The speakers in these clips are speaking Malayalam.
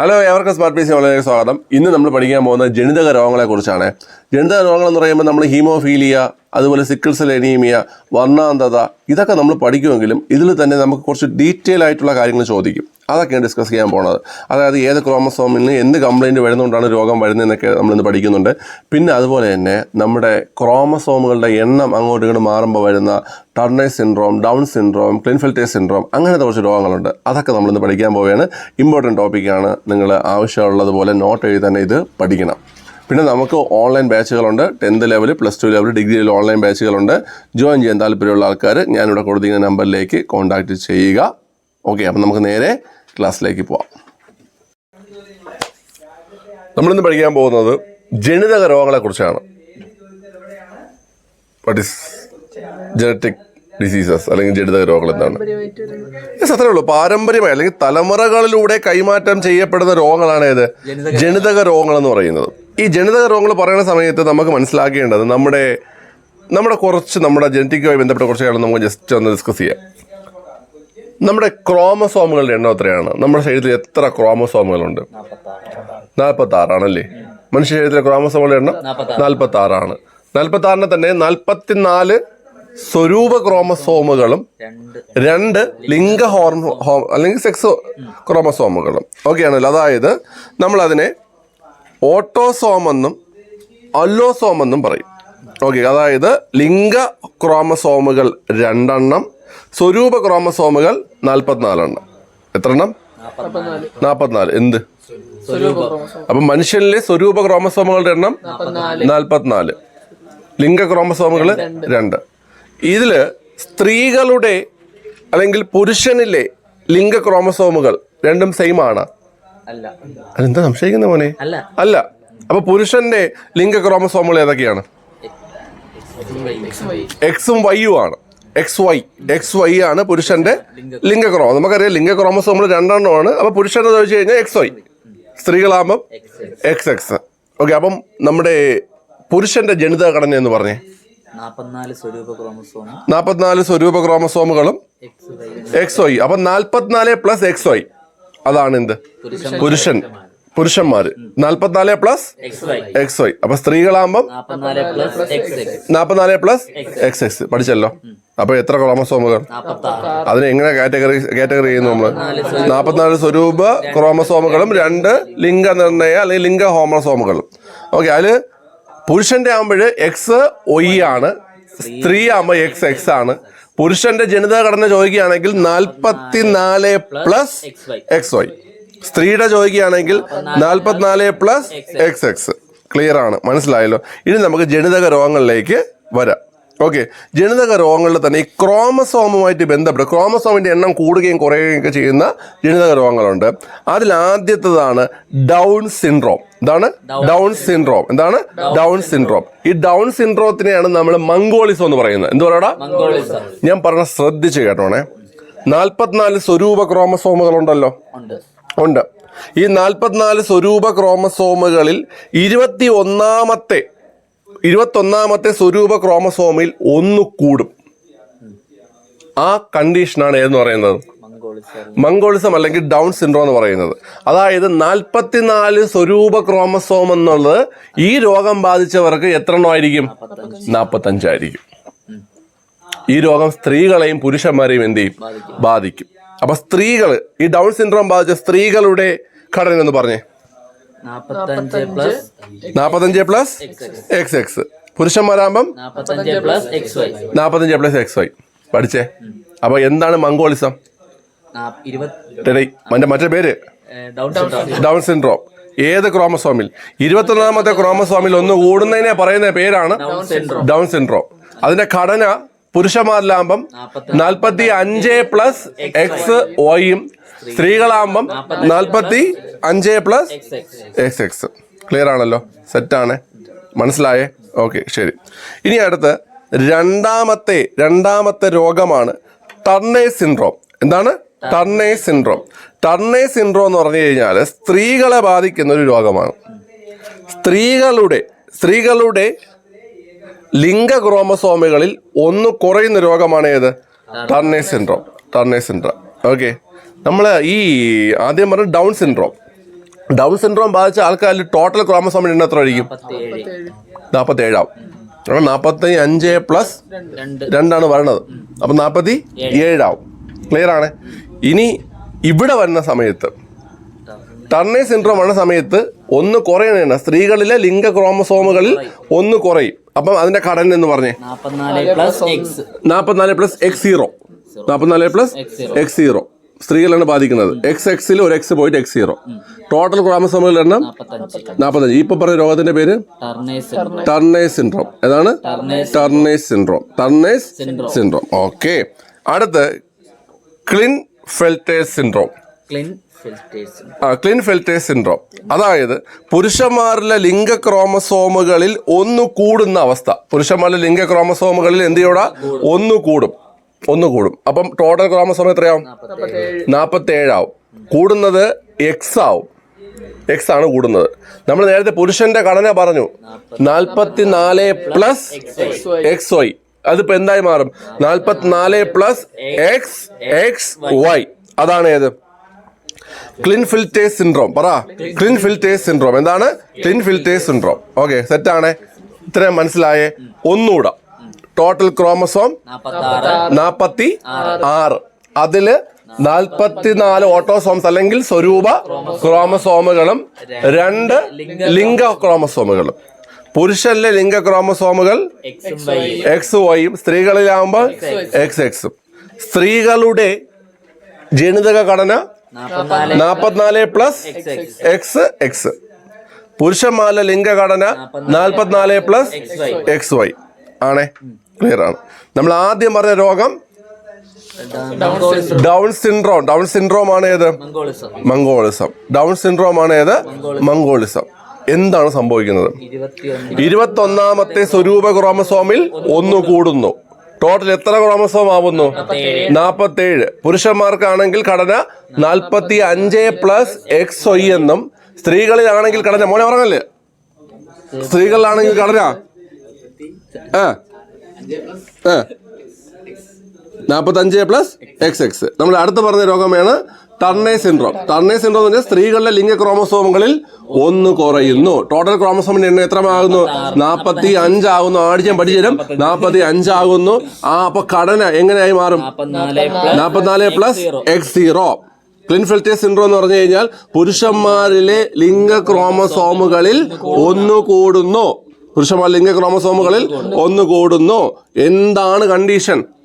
ഹലോ എവർക്കും സ്മാർട്ട് പീസ് വളരെ സ്വാഗതം. ഇന്ന് നമ്മൾ പഠിക്കാൻ പോകുന്ന ജനിതക രോഗങ്ങളെക്കുറിച്ചാണ്. ജനിതക രോഗങ്ങൾ എന്ന് പറയുമ്പോൾ നമ്മൾ ഹീമോഫീലിയ അതുപോലെ സിക്കിൾസൽ എനീമിയ വർണാന്തത ഇതൊക്കെ നമ്മൾ പഠിക്കുമെങ്കിലും ഇതിൽ തന്നെ നമുക്ക് കുറച്ച് ഡീറ്റെയിൽ ആയിട്ടുള്ള കാര്യങ്ങൾ ചോദിക്കും. അതൊക്കെയാണ് ഡിസ്കസ് ചെയ്യാൻ പോണത്. അതായത് ഏത് ക്രോമസോമിന് എന്ത് കംപ്ലയിന്റ് വരുന്നതുകൊണ്ടാണ് രോഗം വരുന്നതെന്നൊക്കെ നമ്മളിന്ന് പഠിക്കുന്നുണ്ട്. പിന്നെ അതുപോലെ തന്നെ നമ്മുടെ ക്രോമസോമുകളുടെ എണ്ണം അങ്ങോട്ടും ഇങ്ങോട്ട് മാറുമ്പോൾ വരുന്ന Turner's syndrome Down syndrome Klinefelter syndrome അങ്ങനത്തെ കുറച്ച് രോഗങ്ങളുണ്ട്. അതൊക്കെ നമ്മളിന്ന് പഠിക്കാൻ പോവുകയാണ്. ഇമ്പോർട്ടന്റ് ടോപ്പിക്കാണ് നിങ്ങൾ ആവശ്യമുള്ളതുപോലെ നോട്ട് എഴുതി തന്നെ ഇത് പഠിക്കണം. പിന്നെ നമുക്ക് online ബാച്ചുകളുണ്ട് tenth level plus two level degree level online ബാച്ചുകളുണ്ട് join ചെയ്യാൻ താല്പര്യമുള്ള ആൾക്കാർ ഞാനിവിടെ കൊടുത്തിരിക്കുന്ന നമ്പറിലേക്ക് കോൺടാക്റ്റ് ചെയ്യുക. ഓക്കെ അപ്പം നമുക്ക് നേരെ ക്ലാസ്സിലേക്ക് പോവാം. നമ്മളിന്ന് പഠിക്കാൻ പോകുന്നത് ജനിതക രോഗങ്ങളെക്കുറിച്ചാണ്. വാട്ട് ഇസ് ജനറ്റിക് ഡിസീസസ് അല്ലെങ്കിൽ ജനിതക രോഗങ്ങൾ എന്താണ്? അത്രേ ഉള്ളൂ. പാരമ്പര്യമായി അല്ലെങ്കിൽ തലമുറകളിലൂടെ കൈമാറ്റം ചെയ്യപ്പെടുന്ന രോഗങ്ങളാണ് ഏത്? ജനിതക രോഗങ്ങൾ എന്ന് പറയുന്നത്. ഈ ജനിതക രോഗങ്ങൾ പറയുന്ന സമയത്ത് നമുക്ക് മനസ്സിലാക്കേണ്ടത് നമ്മുടെ നമ്മുടെ കുറച്ച് നമ്മുടെ ജനറ്റിക്കുമായി ബന്ധപ്പെട്ട കുറച്ച് കാര്യങ്ങൾ നമുക്ക് ജസ്റ്റ് ഒന്ന് ഡിസ്കസ് ചെയ്യാം. നമ്മുടെ ക്രോമസോമുകളുടെ എണ്ണം എത്രയാണ്? നമ്മുടെ ശരീരത്തിൽ എത്ര ക്രോമസോമുകളുണ്ട്? നാൽപ്പത്തി ആറാണല്ലേ മനുഷ്യ ശരീരത്തിലെ ക്രോമസോമുകളുടെ എണ്ണം നാൽപ്പത്തി ആറാണ് നാൽപ്പത്തി ആറിന് തന്നെ നാൽപ്പത്തിനാല് സ്വരൂപ ക്രോമസോമുകളും രണ്ട് ലിംഗ ഹോർമോ ഹോ അല്ലെങ്കിൽ സെക്സ് ക്രോമസോമുകളും. ഓക്കെ ആണല്ലോ. അതായത് നമ്മൾ അതിനെ ഓട്ടോസോം എന്നും അല്ലോസോം എന്നും പറയും. ഓക്കെ അതായത് ലിംഗ ക്രോമസോമുകൾ രണ്ടെണ്ണം സ്വരൂപ ക്രോമസോമുകൾ നാൽപ്പത്തിനാലെണ്ണം. എത്ര എണ്ണം നാൽപ്പത്തിനാല്. എന്ത്? അപ്പം മനുഷ്യനിലെ സ്വരൂപ ക്രോമസോമുകളുടെ എണ്ണം നാൽപ്പത്തിനാല്. ലിംഗ ക്രോമസോമുകൾ രണ്ട്. ഇതിൽ സ്ത്രീകളുടെ അല്ലെങ്കിൽ പുരുഷനിലെ ലിംഗ ക്രോമസോമുകൾ രണ്ടും സെയിം ആണ്? അല്ല. അതെന്താ സംശയിക്കുന്ന മോനെ? അല്ല. അല്ല. അപ്പൊ പുരുഷന്റെ ലിംഗ ക്രോമസോമുകൾ ഏതൊക്കെയാണ്? എക്സും വൈയും ആണ്. എക്സ് വൈ എക്സ് വൈ ആണ് പുരുഷന്റെ ലിംഗക്രോമം. നമുക്കറിയാം നമുക്കറിയാം ലിംഗ ക്രോമസോമുകൾ രണ്ടെണ്ണമാണ്. അപ്പൊ പുരുഷന്റെ ചോദിച്ചു കഴിഞ്ഞാൽ എക്സ് വൈ സ്ത്രീകളാകുമ്പം എക്സ് എക്സ് ഓക്കെ അപ്പം നമ്മുടെ പുരുഷന്റെ ജനിത ഘടന എന്ന് പറഞ്ഞേ. നാൽപ്പത്തിനാല് സ്വരൂപ ക്രോമസോമുകളും എക്സ് വൈ അപ്പൊ നാൽപ്പത്തിനാല് പ്ലസ് എക്സ് വൈ അതാണ് എന്ത്? പുരുഷൻ. പുരുഷന്മാര്. നാൽപ്പത്തിനാല് പ്ലസ് എക്സ് വൈ അപ്പൊ സ്ത്രീകളാകുമ്പോ നാല്പത്തിനാല് പ്ലസ് എക്സ് എക്സ് പഠിച്ചല്ലോ? അപ്പൊ എത്ര ക്രോമസോമുകൾ? അതിന് എങ്ങനെ കാറ്റഗറി കാറ്റഗറി ചെയ്യുന്നു നമ്മൾ നാൽപ്പത്തിനാല് സ്വരൂപ ക്രോമസോമുകളും രണ്ട് ലിംഗ നിർണയ അല്ലെങ്കിൽ ലിംഗ ഹോമസോമുകളും. ഓക്കെ അതിൽ പുരുഷന്റെ ആകുമ്പോൾ എക്സ് ഒയ് ആണ് സ്ത്രീ ആകുമ്പോൾ എക്സ് എക്സ് ആണ്. പുരുഷന്റെ ജനിതക ഘടന ചോദിക്കുകയാണെങ്കിൽ നാൽപ്പത്തിനാല് പ്ലസ് എക്സ് വൈ സ്ത്രീയുടെ ചോദിക്കുകയാണെങ്കിൽ നാൽപ്പത്തിനാല് പ്ലസ് എക്സ് എക്സ് ക്ലിയർ ആണ്. മനസ്സിലായല്ലോ? ഇനി നമുക്ക് ജനിതക രോഗങ്ങളിലേക്ക് വരാം. ഓക്കെ ജനിതക രോഗങ്ങളിൽ തന്നെ ഈ ക്രോമസോമുമായിട്ട് ബന്ധപ്പെട്ട് ക്രോമസോമിന്റെ എണ്ണം കൂടുകയും കുറയുകയും ഒക്കെ ചെയ്യുന്ന ജനിതക രോഗങ്ങളുണ്ട്. അതിൽ ആദ്യത്തേതാണ് ഡൗൺ സിൻഡ്രോം എന്താണ് ഡൗൺ സിൻഡ്രോം എന്താണ്? ഡൗൺ സിൻഡ്രോം ഈ ഡൗൺ സിൻഡ്രോത്തിനെയാണ് നമ്മൾ മംഗോളിസം എന്ന് പറയുന്നത്. എന്ത് പറയടാ? ഞാൻ പറഞ്ഞ ശ്രദ്ധിച്ച് കേട്ടോണേ. നാൽപ്പത്തിനാല് സ്വരൂപ ക്രോമസോമുകളുണ്ടല്ലോ ഉണ്ട്. ഈ നാൽപ്പത്തിനാല് സ്വരൂപ ക്രോമസോമുകളിൽ ഇരുപത്തി ഒന്നാമത്തെ ഇരുപത്തൊന്നാമത്തെ സ്വരൂപ ക്രോമസോമിൽ ഒന്ന് കൂടും. ആ കണ്ടീഷനാണ് ഏതെന്ന് പറയുന്നത്? മംഗോളിസം അല്ലെങ്കിൽ ഡൗൺ സിൻഡ്രോം എന്ന് പറയുന്നത്. അതായത് നാൽപ്പത്തിനാല് സ്വരൂപ ക്രോമസോം എന്നുള്ളത് ഈ രോഗം ബാധിച്ചവർക്ക് എത്ര എണ്ണമായിരിക്കും നാൽപ്പത്തഞ്ചായിരിക്കും ഈ രോഗം സ്ത്രീകളെയും പുരുഷന്മാരെയും എന്ത് ചെയ്യും? ബാധിക്കും. അപ്പൊ സ്ത്രീകൾ ഈ ഡൗൺ സിൻഡ്രോം ബാധിച്ച സ്ത്രീകളുടെ ഘടന എന്ന് പറഞ്ഞേ. നാപ്പത്തഞ്ച് പ്ലസ് എക്സ് എക്സ് പുരുഷന്മാരാകുമ്പം നാപ്പത്തഞ്ച് പ്ലസ് എക്സ് വൈ പഠിച്ചേ? അപ്പൊ എന്താണ് മംഗോളിസം? എടേ, മറ്റേ പേര്? Down syndrome. Down syndrome. ഏത് ക്രോമസോമിൽ? ഇരുപത്തൊന്നാമത്തെ ക്രോമസോമിൽ ഒന്ന് കൂടുന്നതിനെ പറയുന്ന പേരാണ് ഡൗൺ സിൻഡ്രോം. Down syndrome. അതിന്റെ ഘടന പുരുഷന്മാരിലാകുമ്പം നാൽപ്പത്തി അഞ്ച് പ്ലസ് എക്സ് ഒയും സ്ത്രീകളാകുമ്പം നാൽപ്പത്തി അഞ്ച് plus X X X X clear ആണല്ലോ? സെറ്റാണ് മനസ്സിലായേ? ഓക്കെ ശരി. ഇനി അടുത്ത് രണ്ടാമത്തെ രണ്ടാമത്തെ രോഗമാണ് ടർണേ സിൻഡ്രോം എന്താണ്? ടർണേ സിൻഡ്രോം ടർണേ സിൻഡ്രോം എന്ന് പറഞ്ഞു കഴിഞ്ഞാൽ സ്ത്രീകളെ ബാധിക്കുന്ന ഒരു രോഗമാണ്. സ്ത്രീകളുടെ സ്ത്രീകളുടെ ലിംഗ ക്രോമസോമുകളിൽ ഒന്ന് കുറയുന്ന രോഗമാണ് ഏത്? Turner syndrome Turner syndrome okay നമ്മൾ ഈ ആദ്യം പറഞ്ഞ ഡൗൺ സിൻഡ്രോം ഡൗൺ സിൻഡ്രോം ബാധിച്ച ആൾക്കാരിൽ ടോട്ടൽ ക്രോമസോമിന് എണ്ണം എത്ര ആയിരിക്കും? മുപ്പത്തേഴ് നാൽപ്പത്തി ഏഴാവും കാരണം നാൽപ്പത്തി അഞ്ച് പ്ലസ് രണ്ട്. രണ്ടാണ് വരണത്. അപ്പം നാൽപ്പത്തി ഏഴാവും. ക്ലിയർ ആണ്? ഇനി ഇവിടെ വരുന്ന സമയത്ത് ടർണേ സിൻഡ്രോം വരുന്ന സമയത്ത് ഒന്ന് കുറയണ സ്ത്രീകളിലെ ലിംഗ ക്രോമസോമുകളിൽ ഒന്ന് കുറയും. അപ്പം അതിന്റെ ഘടന എന്ന് പറഞ്ഞേ? നാപ്പത്തിനാല് പ്ലസ് എക്സ് നാൽപ്പത്തിനാല് പ്ലസ് എക്സ് സീറോ നാൽപ്പത്തിനാല് പ്ലസ് എക്സ് സീറോ സ്ത്രീകളാണ് ബാധിക്കുന്നത്. എക്സ് എക്സിൽ ഒരു എക്സ് പോയിട്ട് എക്സ് സീറോ ടോട്ടൽ ക്രോമസോമുകൾ എണ്ണം നാൽപ്പത്തഞ്ച് ഇപ്പൊ പറഞ്ഞ രോഗത്തിന്റെ പേര്? ടർണേസ് ടർണേസ് സിൻഡ്രോം ഏതാണ്? Turner's syndrome Turner's syndrome okay അടുത്ത് Klinefelter's syndrome Klinefelter's syndrome അതായത് പുരുഷന്മാരിലെ ലിംഗ ക്രോമസോമുകളിൽ ഒന്ന് കൂടുന്ന അവസ്ഥ. പുരുഷന്മാരിലെ ലിംഗ ക്രോമസോമുകളിൽ എന്ത് ചെയ്യൂടാ ഒന്ന് കൂടും. ഒന്ന് കൂടും. അപ്പം ടോട്ടൽ ക്രോമസോം എത്രയാവും? നാൽപ്പത്തി ഏഴാവും കൂടുന്നത് എക്സ് ആവും. എക്സ് ആണ് കൂടുന്നത്. നമ്മൾ നേരത്തെ പുരുഷന്റെ ഘടന പറഞ്ഞു. നാൽപ്പത്തി നാല് പ്ലസ് എക്സ് വൈ അതിപ്പോ എന്തായി മാറും? നാൽപ്പത്തിനാല് പ്ലസ് എക്സ് എക്സ് വൈ അതാണ് ഏത്? ക്ലിൻ ഫിൽറ്റേഴ്സ് സിൻഡ്രോം പറ. ക്ലിൻ ഫിൽറ്റേഴ്സ് സിൻഡ്രോം എന്താണ്? ക്ലിൻ ഫിൽറ്റേഴ്സ് സിൻഡ്രോം ഓക്കെ സെറ്റാണേ ഇത്രയും മനസ്സിലായേ. ഒന്നുകൂടെ ടോട്ടൽ ക്രോമസോം നാൽപ്പത്തി ആറ്. അതിൽ നാൽപ്പത്തിനാല് ഓട്ടോസോംസ് അല്ലെങ്കിൽ സ്വരൂപ ക്രോമസോമുകളും രണ്ട് ലിംഗ ക്രോമസോമുകളും പുരുഷനിലെ ലിംഗ ക്രോമസോമുകൾ എക്സും വൈയും സ്ത്രീകളിലാവുമ്പോൾ എക്സ് എക്സും സ്ത്രീകളുടെ ജനിതക ഘടന നാൽപ്പത്തിനാല് പ്ലസ് എക്സ് എക്സ് പുരുഷന്മാരുടെ ലിംഗഘടന നാൽപ്പത്തിനാല് പ്ലസ് എക്സ് വൈ ആണേ? ക്ലിയർ ആണ്. നമ്മൾ ആദ്യം പറഞ്ഞ രോഗം? ഡൗൺ സിൻഡ്രോം ഡൗൺ സിൻഡ്രോം ആണ് ഏത്? മംഗോളിസം. ഡൗൺ സിൻഡ്രോം ആണ് ഏത്? മംഗോളിസം. എന്താണ് സംഭവിക്കുന്നത്? ഇരുപത്തി ഇരുപത്തൊന്നാമത്തെ സ്വരൂപ ക്രോമസോമിൽ ഒന്ന് കൂടുന്നു. ടോട്ടൽ എത്ര ക്രോമസോം ആവുന്നു നാൽപ്പത്തേഴ് പുരുഷന്മാർക്കാണെങ്കിൽ ഘടന നാൽപ്പത്തി അഞ്ച് പ്ലസ് എക്സ് ഒയ് എന്നും സ്ത്രീകളിലാണെങ്കിൽ ഘടന മോനെ പറഞ്ഞല്ലേ സ്ത്രീകളിലാണെങ്കിൽ ഘടന. ആ നാൽപ്പത്തഞ്ച് പ്ലസ് എക്സ് എക്സ് നമ്മൾ അടുത്ത് പറഞ്ഞ രോഗമാണ് ടർണേ സിൻഡ്രോം ടർണേ സിൻഡ്രോം എന്ന് പറഞ്ഞാൽ സ്ത്രീകളുടെ ലിംഗ ക്രോമസോമുകളിൽ ഒന്ന് കുറയുന്നു. ടോട്ടൽ ക്രോമസോമിന്റെ എണ്ണം എത്രമാകുന്നു നാൽപ്പത്തി അഞ്ചാകുന്നു ആടിച്ചാൻ പഠിച്ചുതരും നാൽപ്പത്തി അഞ്ചാകുന്നു ആ അപ്പൊ ഘടന എങ്ങനെയായി മാറും? നാപ്പത്തിനാല് പ്ലസ് നാൽപ്പത്തിനാല് plus X zero Klinefelter syndrome എന്ന് പറഞ്ഞു കഴിഞ്ഞാൽ പുരുഷന്മാരിലെ ലിംഗ ക്രോമസോമുകളിൽ ഒന്ന് കൂടുന്നു. പുരുഷന്മാർ ലിംഗ ക്രോമസോമുകളിൽ ഒന്ന് കൂടുന്നു. എന്താണ് കണ്ടീഷൻ നാപ്പത്തി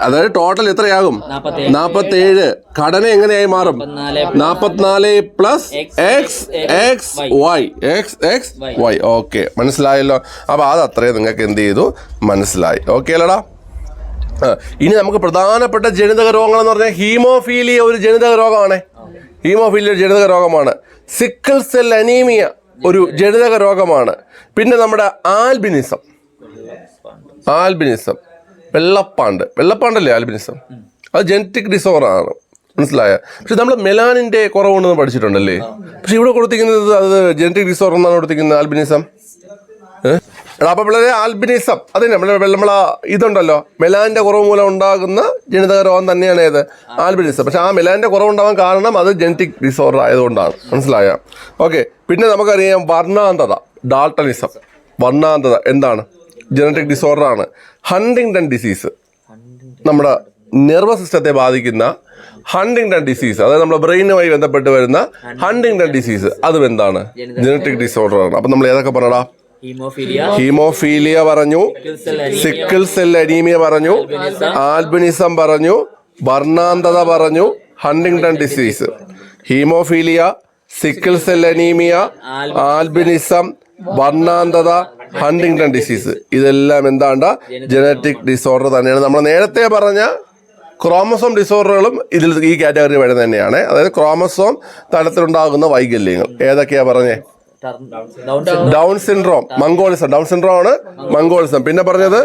അതായത് ടോട്ടൽ എത്രയാകും? നാപ്പത്തേഴ്. ഘടന എങ്ങനെയായി മാറും? നാല് നാപ്പത്തിനാല് plus X X Y X X Y okay മനസ്സിലായല്ലോ? അപ്പൊ അത് അത്രയും നിങ്ങൾക്ക് എന്ത് ചെയ്തു? മനസ്സിലായി. ഓക്കെ അല്ലടാ. ഇനി നമുക്ക് പ്രധാനപ്പെട്ട ജനിതക രോഗങ്ങൾ എന്ന് പറഞ്ഞാൽ ഹീമോഫീലിയ ഒരു ജനിതക രോഗമാണ്. ഹീമോഫീലിയ ഒരു ജനിതക രോഗമാണ്. സിക്കിൾ സെൽ അനീമിയ ഒരു ജനിതക രോഗമാണ്. പിന്നെ നമ്മുടെ ആൽബിനിസം. ആൽബിനിസം. വെള്ളപ്പാണ്ട്. വെള്ളപ്പാണ്ടല്ലേ ആൽബിനിസം? അത് ജനറ്റിക് ഡിസോർഡർ ആണ്. മനസ്സിലായ? പക്ഷെ നമ്മൾ മെലാനിന്റെ കുറവുണ്ടെന്ന് പഠിച്ചിട്ടുണ്ടല്ലേ? പക്ഷെ ഇവിടെ കൊടുത്തിരിക്കുന്നത് അത് ജനറ്റിക് ഡിസോർഡർ എന്നാണ് കൊടുത്തിരിക്കുന്നത് ആൽബിനിസം? അപ്പൊ പിള്ളേരെ ആൽബിനിസം. അത് നമ്മളെ നമ്മളെ ഇതുണ്ടല്ലോ. മെലാന്റെ കുറവ് മൂലം ഉണ്ടാകുന്ന ജനിതക രോഗം തന്നെയാണ് ഏത്? ആൽബിനിസം. പക്ഷെ ആ മെലാന്റെ കുറവുണ്ടാവാൻ കാരണം അത് ജനറ്റിക് ഡിസോർഡർ ആയതുകൊണ്ടാണ്. മനസ്സിലായ? ഓക്കെ. പിന്നെ നമുക്കറിയാം വർണാന്തത ഡാൾട്ടനിസം വർണാന്തത എന്താണ്? ജനറ്റിക് ഡിസോർഡറാണ്. ഹണ്ടിങ്ടൺ ഡിസീസ് നമ്മുടെ നെർവസ് സിസ്റ്റത്തെ ബാധിക്കുന്ന ഹണ്ടിങ്ടൺ ഡിസീസ് അതായത് നമ്മുടെ ബ്രെയിനുമായി ബന്ധപ്പെട്ട് വരുന്ന ഹണ്ടിങ്ടൺ ഡിസീസ് അതും എന്താണ്? ജനറ്റിക് ഡിസോർഡർ ആണ് അപ്പൊ നമ്മൾ ഏതൊക്കെ പറയടാ ഹീമോഫീലിയ. ഹീമോഫീലിയ പറഞ്ഞു. സിക്കിൾ സെൽ അനീമിയ പറഞ്ഞു. ആൽബിനിസം പറഞ്ഞു. വർണാന്തത പറഞ്ഞു. Huntington disease haemophilia sickle cell anaemia albinism വർണാന്തത Huntington disease ഇതെല്ലാം എന്താണ്ട? ജനറ്റിക് ഡിസോർഡർ തന്നെയാണ്. നമ്മൾ നേരത്തെ പറഞ്ഞ ക്രോമസോം ഡിസോർഡറുകളും ഇതിൽ ഈ കാറ്റഗറി വഴി തന്നെയാണ്. അതായത് ക്രോമസോം തലത്തിലുണ്ടാകുന്ന വൈകല്യങ്ങൾ. ഏതൊക്കെയാ പറഞ്ഞേ? Down syndrome mongolism. Down syndrome ആണ് മംഗോളിസം. പിന്നെ പറഞ്ഞത്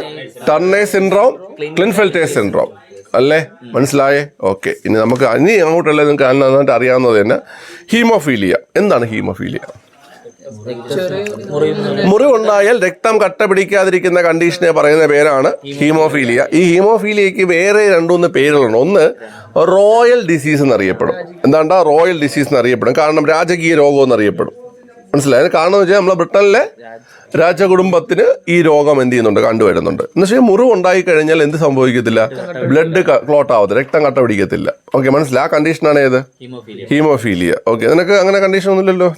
ടർണേ സിൻഡ്രോം ക്ലിൻഫെൽറ്റേ സിൻഡ്രോം അല്ലേ? മനസ്സിലായേ? ഓക്കെ ഇനി നമുക്ക് ഇനി അങ്ങോട്ടല്ലേ നിങ്ങൾക്ക് നന്നായിട്ട് അറിയാവുന്നത് തന്നെ ഹീമോഫീലിയ. എന്താണ് ഹീമോഫീലിയ? മുറിവുണ്ടായാൽ രക്തം കട്ട പിടിക്കാതിരിക്കുന്ന കണ്ടീഷനെ പറയുന്ന പേരാണ് ഹീമോഫീലിയ. ഈ ഹീമോഫീലിയക്ക് വേറെ രണ്ടുമൂന്ന് പേരുകളുണ്ട്. ഒന്ന് റോയൽ ഡിസീസ് എന്നറിയപ്പെടും. എന്താണ്ടാ? റോയൽ ഡിസീസ് എന്നറിയപ്പെടും. കാരണം രാജകീയ രോഗം എന്നറിയപ്പെടും. മനസ്സിലായത് കാരണം എന്ന് വെച്ചാൽ നമ്മളെ ബ്രിട്ടനിലെ രാജകുടുംബത്തിന് ഈ രോഗം എന്ത് ചെയ്യുന്നുണ്ട്? കണ്ടുവരുന്നുണ്ട്. എന്ന് വെച്ചാൽ മുറിവ് ഉണ്ടായി കഴിഞ്ഞാൽ എന്ത് സംഭവിക്കത്തില്ല? ബ്ലഡ് ക്ലോട്ട് ആവത്തില്ല. രക്തം കട്ട പിടിക്കത്തില്ല ഓക്കെ മനസ്സിലായി? ആ കണ്ടീഷനാണ് ഏത്? ഹീമോഫീലിയ. ഹീമോഫീലിയ. ഓക്കെ നിനക്ക് അങ്ങനെ കണ്ടീഷൻ ഒന്നുമില്ലല്ലോ?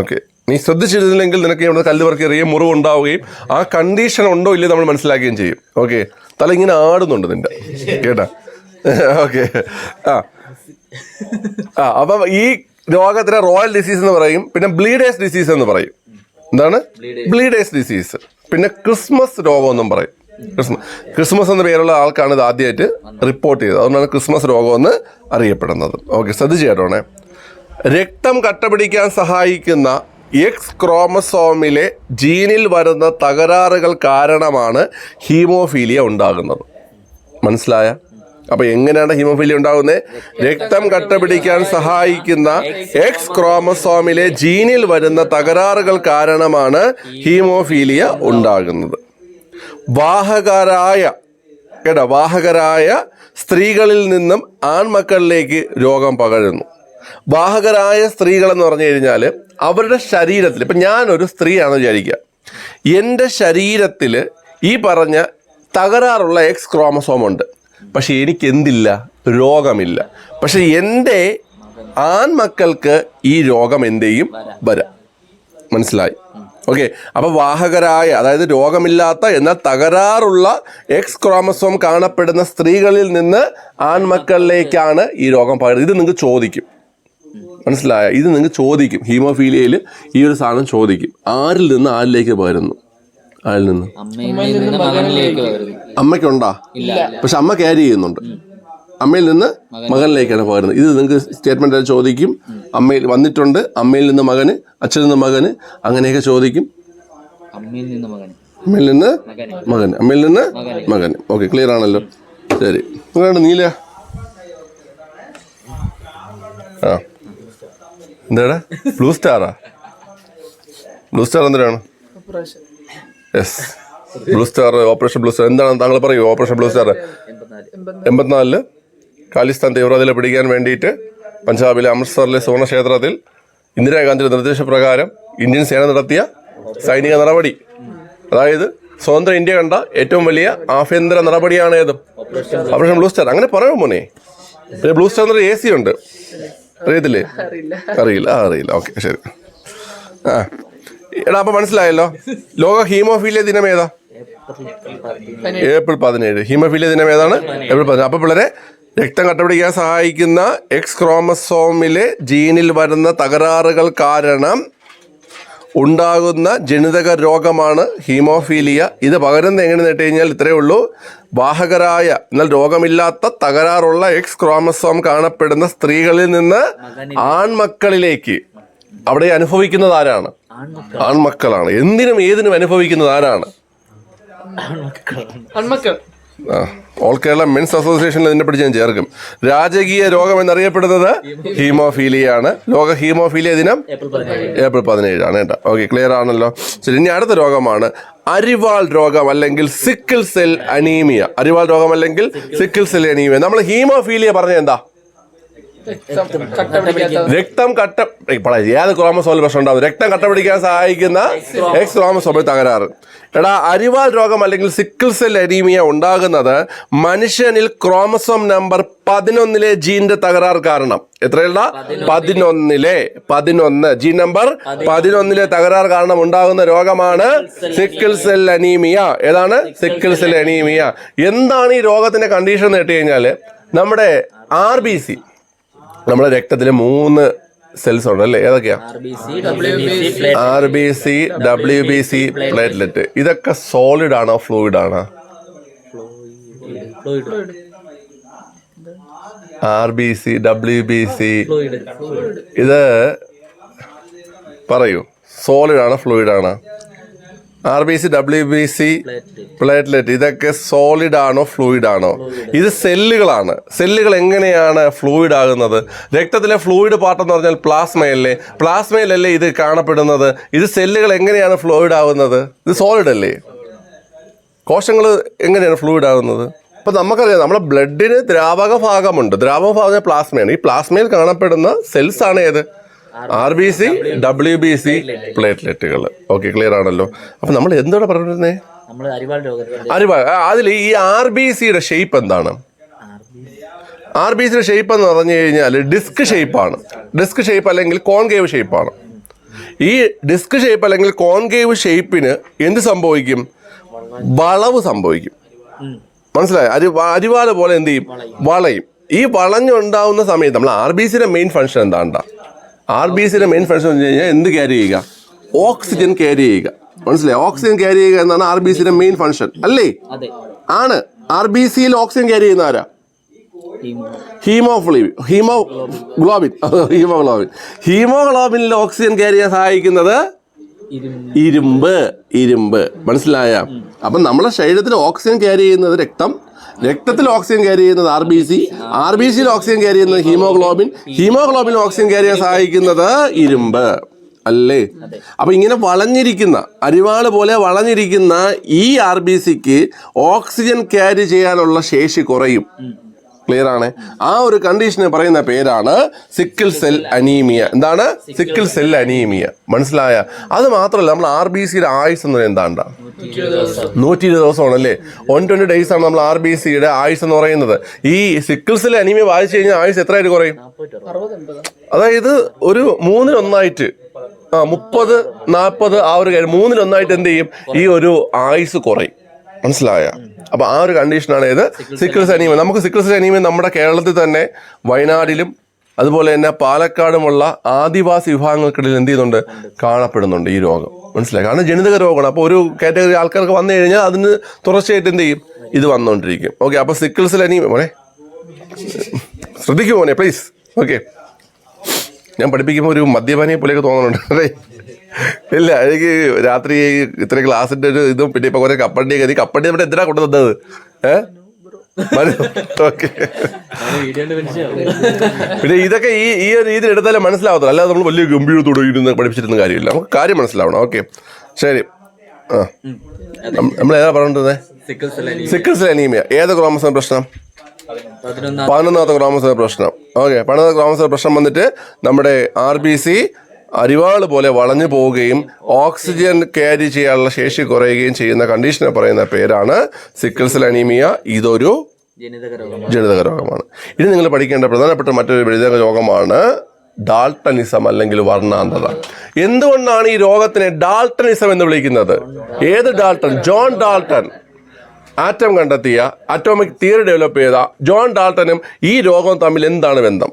ഓക്കെ നീ ശ്രദ്ധിച്ചിരുന്നില്ലെങ്കിൽ നിനക്ക് ഇവിടെ കല്ല് വർക്ക് എറിയുകയും മുറിവ് ഉണ്ടാവുകയും ആ കണ്ടീഷൻ ഉണ്ടോ ഇല്ലയോ നമ്മൾ മനസ്സിലാക്കുകയും ചെയ്യും. ഓക്കെ തല ഇങ്ങനെ ആടുന്നുണ്ട് നിന്റെ. കേട്ടാ? ഓക്കെ ആ. ആ അപ്പം ഈ രോഗത്തിന് റോയൽ ഡിസീസ് എന്ന് പറയും പിന്നെ ബ്ലീഡേഴ്സ് ഡിസീസ് എന്ന് പറയും. എന്താണ്? ബ്ലീഡേഴ്സ് ഡിസീസ് പിന്നെ ക്രിസ്മസ് രോഗം എന്നും പറയും. ക്രിസ്മസ് ക്രിസ്മസ് എന്ന പേരുള്ള ആൾക്കാണ് ഇത് ആദ്യമായിട്ട് റിപ്പോർട്ട് ചെയ്തത്. അതുകൊണ്ടാണ് ക്രിസ്മസ് രോഗമെന്ന് അറിയപ്പെടുന്നത്. ഓക്കെ ശ്രദ്ധിച്ചു കേട്ടോണേ. രക്തം കട്ടപിടിക്കാൻ സഹായിക്കുന്ന എക്സ് ക്രോമസോമിലെ ജീനിൽ വരുന്ന തകരാറുകൾ കാരണമാണ് ഹീമോഫീലിയ ഉണ്ടാകുന്നത്. മനസ്സിലായ? അപ്പൊ എങ്ങനെയാണ് ഹീമോഫീലിയ ഉണ്ടാകുന്നത്? രക്തം കട്ടപിടിക്കാൻ സഹായിക്കുന്ന എക്സ് ക്രോമസോമിലെ ജീനിൽ വരുന്ന തകരാറുകൾ കാരണമാണ് ഹീമോഫീലിയ ഉണ്ടാകുന്നത്. വാഹകരായ കേട്ടോ വാഹകരായ സ്ത്രീകളിൽ നിന്നും ആൺമക്കളിലേക്ക് രോഗം പകരുന്നു. വാഹകരായ സ്ത്രീകളെന്ന് പറഞ്ഞു കഴിഞ്ഞാൽ അവരുടെ ശരീരത്തിൽ ഇപ്പം ഞാനൊരു സ്ത്രീയാണെന്ന് വിചാരിക്കുക. എന്റെ ശരീരത്തിൽ ഈ പറഞ്ഞ തകരാറുള്ള എക്സ് ക്രോമസോം ഉണ്ട്. പക്ഷെ എനിക്കെന്തില്ല? രോഗമില്ല. പക്ഷെ എന്റെ ആൺമക്കൾക്ക് ഈ രോഗം എന്തെയും വരാം. മനസ്സിലായി? ഓക്കെ. അപ്പോൾ വാഹകരായ അതായത് രോഗമില്ലാത്ത എന്നാൽ തകരാറുള്ള എക്സ് ക്രോമസോം കാണപ്പെടുന്ന സ്ത്രീകളിൽ നിന്ന് ആൺമക്കളിലേക്കാണ് ഈ രോഗം പകരുന്നത്. ഇത് നിങ്ങൾക്ക് ചോദിക്കും. മനസ്സിലായ? ഇത് നിങ്ങൾക്ക് ചോദിക്കും. ഹീമോഫീലിയയിൽ ഈ ഒരു സാധനം ചോദിക്കും. ആരിൽ നിന്ന് ആരിലേക്ക് പകരുന്നു? ആരിൽ നിന്ന്? അമ്മയ്ക്കുണ്ടാ? പക്ഷെ അമ്മ ക്യാരി ചെയ്യുന്നുണ്ട്. അമ്മയിൽ നിന്ന് മകനിലേക്കാണ് പകരുന്നത്. ഇത് നിങ്ങൾക്ക് സ്റ്റേറ്റ്മെന്റ് ചോദിക്കും. അമ്മയിൽ വന്നിട്ടുണ്ട്. അമ്മയിൽ നിന്ന് മകന് അച്ഛനിൽ നിന്ന് മകന് അങ്ങനെയൊക്കെ ചോദിക്കും. അമ്മയിൽ നിന്ന് മകൻ അമ്മയിൽ നിന്ന് മകൻ അമ്മയിൽ നിന്ന് മകൻ ഓക്കെ ക്ലിയർ ആണല്ലോ. ശരി. നീല. ആ. എന്താടാ? ബ്ലൂ സ്റ്റാറാ ബ്ലൂ സ്റ്റാർ എന്തിനാണ്? Yes blue star operation blue star എന്താണ് താങ്കൾ പറയൂ? ഓപ്പറേഷൻ ബ്ലൂ സ്റ്റാർ എൺപത്തിനാല് എൺപത്തിനാലിൽ ഖാലിസ്ഥാൻ തീവ്രവാദികളെ പിടിക്കാൻ വേണ്ടിയിട്ട് പഞ്ചാബിലെ അമൃത്സറിലെ സുവർണ ക്ഷേത്രത്തിൽ ഇന്ദിരാഗാന്ധിയുടെ നിർദ്ദേശപ്രകാരം ഇന്ത്യൻ സേന നടത്തിയ സൈനിക നടപടി. അതായത് സ്വതന്ത്ര ഇന്ത്യ കണ്ട ഏറ്റവും വലിയ ആഭ്യന്തര നടപടിയാണ് ഏത് ഓപ്പറേഷൻ ബ്ലൂ സ്റ്റാർ അങ്ങനെ പറയാമോ മോനെ. ബ്ലൂ സ്റ്റാർ എന്നൊരു എ സി ഉണ്ട്. അറിയത്തില്ലേ? അറിയില്ല. ആ അറിയില്ല. ഓക്കെ ശരി. ആ. എടാ അപ്പൊ മനസ്സിലായല്ലോ. ലോക ഹീമോഫീലിയ ദിനം ഏതാ? ഏപ്രിൽ പതിനേഴ്. ഹീമോഫീലിയ ദിനം ഏതാണ്? ഏപ്രിൽ പതിനേഴ്. അപ്പൊ പിള്ളേരെ രക്തം കട്ടപിടിക്കാൻ സഹായിക്കുന്ന എക്സ് ക്രോമസോമിലെ ജീനിൽ വരുന്ന തകരാറുകൾ കാരണം ഉണ്ടാകുന്ന ജനിതക രോഗമാണ് ഹീമോഫീലിയ. ഇത് പകരുന്നത് എങ്ങനെ നേട്ടുകഴിഞ്ഞാൽ ഇത്രയേ ഉള്ളൂ? വാഹകരായ എന്നാൽ രോഗമില്ലാത്ത തകരാറുള്ള എക്സ് ക്രോമസോം കാണപ്പെടുന്ന സ്ത്രീകളിൽ നിന്ന് ആൺമക്കളിലേക്ക്. അവിടെ അനുഭവിക്കുന്നത് ആരാണ്? ആൺമക്കളാണ്. എന്തിനും ഏതിനും അനുഭവിക്കുന്നത് ആരാണ്? ആൺമക്കൾ. ആ, ഓൾ കേരള മെൻസ് അസോസിയേഷനിൽ ഇതിനെ പിടിച്ച് ഞാൻ ചേർക്കും. രാജകീയ രോഗം എന്നറിയപ്പെടുന്നത് ഹീമോഫീലിയ ആണ് ലോക ഹീമോഫീലിയ ദിനം ഏപ്രിൽ പതിനേഴ്. ഏപ്രിൽ പതിനേഴാണ് കേട്ടോ. ഓക്കെ ക്ലിയർ ആണല്ലോ. ശരി ഇനി അടുത്ത രോഗമാണ്. അരിവാൾ രോഗം അല്ലെങ്കിൽ സിക്കിൾ സെൽ അനീമിയ അരിവാൾ രോഗം അല്ലെങ്കിൽ സിക്കിൾ സെൽ അനീമിയ നമ്മൾ ഹീമോഫീലിയ പറഞ്ഞ എന്താ? രക്തം കട്ട ഏത് ക്രോമസോമിൽ പ്രശ്നം ഉണ്ടാവും? രക്തം കട്ട പിടിക്കാൻ സഹായിക്കുന്ന എക്സ് ക്രോമസോമിൽ തകരാറ്. എടാ അരിവാൾ രോഗം അല്ലെങ്കിൽ സിക്കിൾ സെൽ അരീമിയ ഉണ്ടാകുന്നത് മനുഷ്യനിൽ ക്രോമസോം നമ്പർ പതിനൊന്നിലെ ജീന്റെ തകരാറ് കാരണം. എത്രയുള്ള പതിനൊന്നിലെ. പതിനൊന്ന്. ജീൻ നമ്പർ പതിനൊന്നിലെ തകരാറ് കാരണം ഉണ്ടാകുന്ന രോഗമാണ് സിക്കിൾ സെൽ അനീമിയ ഏതാണ്? സിക്കിൾ സെൽ അനീമിയ എന്താണ് ഈ രോഗത്തിന്റെ കണ്ടീഷൻ എന്ന് കേട്ട് കഴിഞ്ഞാൽ നമ്മുടെ ആർ ബി സി നമ്മുടെ രക്തത്തിൽ മൂന്ന് സെൽസ് ഉണ്ട് അല്ലേ? ഏതൊക്കെയാ? R B C W B C R B C W B C platelet ഇതൊക്കെ സോളിഡ് ആണോ ഫ്ലൂയിഡ് ആണോ? Fluid R B C W B C fluid ഇത് പറയൂ. സോളിഡ് ആണോ ഫ്ലൂയിഡ് ആണോ? R B C W B C platelet ഇതൊക്കെ സോളിഡ് ആണോ ഫ്ലൂയിഡ് ആണോ? ഇത് സെല്ലുകളാണ് സെല്ലുകൾ എങ്ങനെയാണ് ഫ്ലൂയിഡ് ആകുന്നത്? രക്തത്തിലെ ഫ്ലൂയിഡ് പാർട്ട് എന്ന് പറഞ്ഞാൽ പ്ലാസ്മയല്ലേ പ്ലാസ്മയിലല്ലേ ഇത് കാണപ്പെടുന്നത്? ഇത് സെല്ലുകൾ എങ്ങനെയാണ് ഫ്ലൂയിഡ് ആകുന്നത്? ഇത് സോളിഡ് അല്ലേ? കോശങ്ങൾ എങ്ങനെയാണ് ഫ്ലൂയിഡ് ആകുന്നത്? അപ്പോൾ നമുക്കറിയാം നമ്മുടെ ബ്ലഡിന് ദ്രാവക ഭാഗമുണ്ട്. ദ്രാവക ഭാഗം പ്ലാസ്മയാണ് ഈ പ്ലാസ്മയിൽ കാണപ്പെടുന്ന സെൽസ് ആണ് ഏത്? R B C W B C പ്ലേറ്റ്ലെറ്റുകൾ okay clear ആണല്ലോ. അപ്പൊ നമ്മൾ എന്തോടെ പറഞ്ഞിരുന്നേ? അരിവാൾ അതിൽ ഈ ആർ ബി സിയുടെ ഷേപ്പ് എന്താണ്? ആർ ബി സിയുടെ ഷേപ്പ് എന്ന് പറഞ്ഞു കഴിഞ്ഞാൽ ഡിസ്ക് ഷേപ്പാണ് ഡിസ്ക് ഷേപ്പ് അല്ലെങ്കിൽ കോൺകേവ് ഷേപ്പാണ് ഈ ഡിസ്ക് ഷേപ്പ് അല്ലെങ്കിൽ കോൺകേവ് ഷേപ്പിന് എന്ത് സംഭവിക്കും? വളവ് സംഭവിക്കും. മനസ്സിലായോ? അരി അരിവാൾ പോലെ എന്ത് ചെയ്യും? വളയും. ഈ വളഞ്ഞുണ്ടാവുന്ന സമയത്ത് നമ്മൾ ആർ ബി സിയുടെ മെയിൻ ഫംഗ്ഷൻ എന്താണ്ട? ആർ ബി സിയുടെ മെയിൻ ഫങ്ഷൻ എന്ന് വെച്ച് കഴിഞ്ഞാൽ എന്ത് ക്യാരി ചെയ്യുക? ഓക്സിജൻ ക്യാരി ചെയ്യുക. മനസ്സിലായി? ഓക്സിജൻ ക്യാരി ചെയ്യുക എന്നാണ് ആർ ബി സിയുടെ മെയിൻ ഫങ്ഷൻ അല്ലേ ആണ്. ആർ ബി സിയിൽ ഓക്സിജൻ ക്യാരി ചെയ്യുന്ന ആരാ? ഹീമോഫ്ലീവ് ഹീമോ ഗ്ലോബിൻ. ഹീമോഗ്ലോബിൻ. ഹീമോഗ്ലോബിനിൽ ഓക്സിജൻ ക്യാരി ചെയ്യാൻ സഹായിക്കുന്നത് ഇരുമ്പ്. ഇരുമ്പ്. ഇരുമ്പ്. മനസ്സിലായ? അപ്പം നമ്മുടെ ശരീരത്തിൽ ഓക്സിജൻ ക്യാരി ചെയ്യുന്നത് രക്തം രക്തത്തിൽ ഓക്സിജൻ ക്യാരി ചെയ്യുന്നത് R B C R B സിയിൽ ഓക്സിജൻ ക്യാരി ചെയ്യുന്നത് ഹീമോഗ്ലോബിൻ ഹീമോഗ്ലോബിൻ ഓക്സിജൻ ക്യാരി ചെയ്യാൻ സഹായിക്കുന്നത് ഇരുമ്പ്. അല്ലേ? അപ്പൊ ഇങ്ങനെ വളഞ്ഞിരിക്കുന്ന അരിവാൾ പോലെ വളഞ്ഞിരിക്കുന്ന ഈ ആർ ബി സിക്ക് ഓക്സിജൻ ക്യാരി ചെയ്യാനുള്ള ശേഷി കുറയും. ക്ലിയർ ആണ്. ആ ഒരു കണ്ടീഷന് പറയുന്ന പേരാണ് സിക്കിൾ സെൽ അനീമിയ എന്താണ്? സിക്കിൾ സെൽ അനീമിയ മനസ്സിലായ? അത് മാത്രമല്ല നമ്മൾ ആർ ബി സിയുടെ ആയുസ് എന്ന് പറയുന്നത് എന്താ നൂറ്റി ഇരുപത് ദിവസമാണ് അല്ലേ വൺ ട്വന്റി ഡേയ്സ് ആണ് നമ്മൾ ആർ ബി സിയുടെ ആയുസ് എന്ന് പറയുന്നത്. ഈ സിക്കിൾ സെൽ അനീമിയ ബാധിച്ചു കഴിഞ്ഞാൽ ആയുസ് എത്രയായിട്ട് കുറയും? അതായത് ഒരു മൂന്നിലൊന്നായിട്ട് ആ മുപ്പത് നാൽപ്പത് ആ ഒരു കാര്യം മൂന്നിലൊന്നായിട്ട് എന്ത് ചെയ്യും? ഈ ഒരു ആയുസ് കുറയും. മനസ്സിലായ? അപ്പൊ ആ ഒരു കണ്ടീഷനാണ് ഏത്? സിക്രസ് അനീമിയ നമുക്ക് സിക്രസ് അനീമിയ നമ്മുടെ കേരളത്തിൽ തന്നെ വയനാടിലും അതുപോലെ തന്നെ പാലക്കാടുമുള്ള ആദിവാസി വിഭാഗങ്ങൾക്കിടയിൽ എന്ത് ചെയ്യുന്നുണ്ട്? കാണപ്പെടുന്നുണ്ട് ഈ രോഗം. മനസ്സിലായി? കാരണം ജനിതക രോഗമാണ്. അപ്പോൾ ഒരു കാറ്റഗറി ആൾക്കാർക്ക് വന്നു കഴിഞ്ഞാൽ അതിന് തുടർച്ചയായിട്ട് എന്ത് ചെയ്യും? ഇത് വന്നുകൊണ്ടിരിക്കും ഓക്കെ അപ്പോൾ സിക്കിൾസിൽ അനീമിയ മോനെ. ശ്രദ്ധിക്കൂ മോനെ പ്ലീസ് ഓക്കെ ഞാൻ പഠിപ്പിക്കുമ്പോൾ ഒരു മദ്യപാനിയെ പോലെയൊക്കെ തോന്നുന്നുണ്ട്. അല്ലേ ഇല്ല എനിക്ക് രാത്രി ഇത്ര ക്ലാസിന്റെ ഒരു ഇതും പിന്നെ ഇപ്പൊ കുറെ കപ്പണ്ടി കയറി കപ്പണ്ടി നമ്മുടെ എന്തിനാ കൊണ്ടുവന്നത്? ഏ? ഓക്കെ. പിന്നെ ഇതൊക്കെ ഈ ഈ ഒരു രീതിയിൽ എടുത്താലേ മനസ്സിലാവത്തുള്ളൂ. അല്ലാതെ നമ്മൾ വലിയ ഗംഭീരത്തോടെ ഇരുന്ന് പഠിപ്പിച്ചിരുന്ന കാര്യമില്ല. നമുക്ക് കാര്യം മനസ്സിലാവണം. ഓക്കെ. ശരി. ആ. നമ്മൾ ഏതാ പറഞ്ഞിരുന്നത് സിക്കിൾസിൽ അനീമിയ ഏത് ക്രോമസോം പ്രശ്നം? പതിനൊന്നാം പതിനൊന്നാമത്തെ ക്രോമസോം പ്രശ്നം. ഓക്കെ. പതിനൊന്നാമത്തെ ക്രോമസോം പ്രശ്നം വന്നിട്ട് നമ്മുടെ ആർ ബി സി അരിവാൾ പോലെ വളഞ്ഞു പോവുകയും ഓക്സിജൻ ക്യാരി ചെയ്യാനുള്ള ശേഷി കുറയുകയും ചെയ്യുന്ന കണ്ടീഷനെ പറയുന്ന പേരാണ് സിക്കിൾസൽ അനീമിയ. ഇതൊരു ജനിതക രോഗമാണ് ജനിതക രോഗമാണ് ഇനി നിങ്ങൾ പഠിക്കേണ്ട പ്രധാനപ്പെട്ട മറ്റൊരു ജനിതക രോഗമാണ് ഡാൾട്ടനിസം അല്ലെങ്കിൽ വർണാന്തത. എന്തുകൊണ്ടാണ് ഈ രോഗത്തിനെ ഡാൾട്ടനിസം എന്ന് വിളിക്കുന്നത്? ഏത് ഡാൾട്ടൺ ജോൺ ഡാൾട്ടൺ ആറ്റം കണ്ടെത്തിയ അറ്റോമിക് തിയറി ഡെവലപ്പ് ചെയ്ത ജോൺ ഡാൾട്ടനും ഈ രോഗം തമ്മിൽ എന്താണ് ബന്ധം?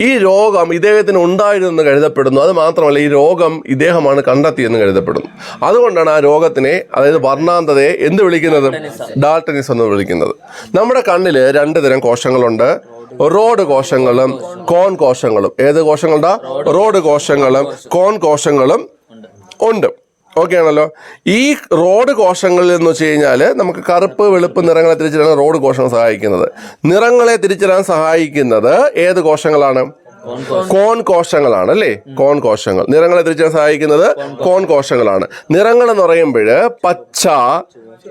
ഈ രോഗം ഇദ്ദേഹത്തിന് ഉണ്ടായിരുന്നെന്ന് കരുതപ്പെടുന്നു. അത് മാത്രമല്ല ഈ രോഗം ഇദ്ദേഹമാണ് കണ്ടെത്തിയെന്ന് കരുതപ്പെടുന്നു. അതുകൊണ്ടാണ് ആ രോഗത്തിനെ അതായത് വർണാന്തതയെ എന്ത് വിളിക്കുന്നത്? ഡാൾട്ടനിസ് എന്ന് വിളിക്കുന്നത്. നമ്മുടെ കണ്ണിൽ രണ്ട് തരം കോശങ്ങളുണ്ട്. റോഡ് കോശങ്ങളും കോൺ കോശങ്ങളും. ഏത് കോശങ്ങളുണ്ടാ റോഡ് കോശങ്ങളും കോൺ കോശങ്ങളും ഉണ്ട്. ഓക്കെ ആണല്ലോ ഈ റോഡ് കോശങ്ങളിൽ എന്ന് വെച്ച് കഴിഞ്ഞാൽ നമുക്ക് കറുപ്പ് വെളുപ്പ് നിറങ്ങളെ തിരിച്ചറിയാൻ റോഡ് കോശങ്ങൾ സഹായിക്കുന്നത്. നിറങ്ങളെ തിരിച്ചറിയാൻ സഹായിക്കുന്നത് ഏത് കോശങ്ങളാണ്? കോൺ കോശങ്ങളാണ് അല്ലേ? കോൺ കോശങ്ങൾ. നിറങ്ങളെ തിരിച്ചറിയാൻ സഹായിക്കുന്നത് കോൺ കോശങ്ങളാണ്. നിറങ്ങൾ എന്ന് പറയുമ്പോൾ പച്ച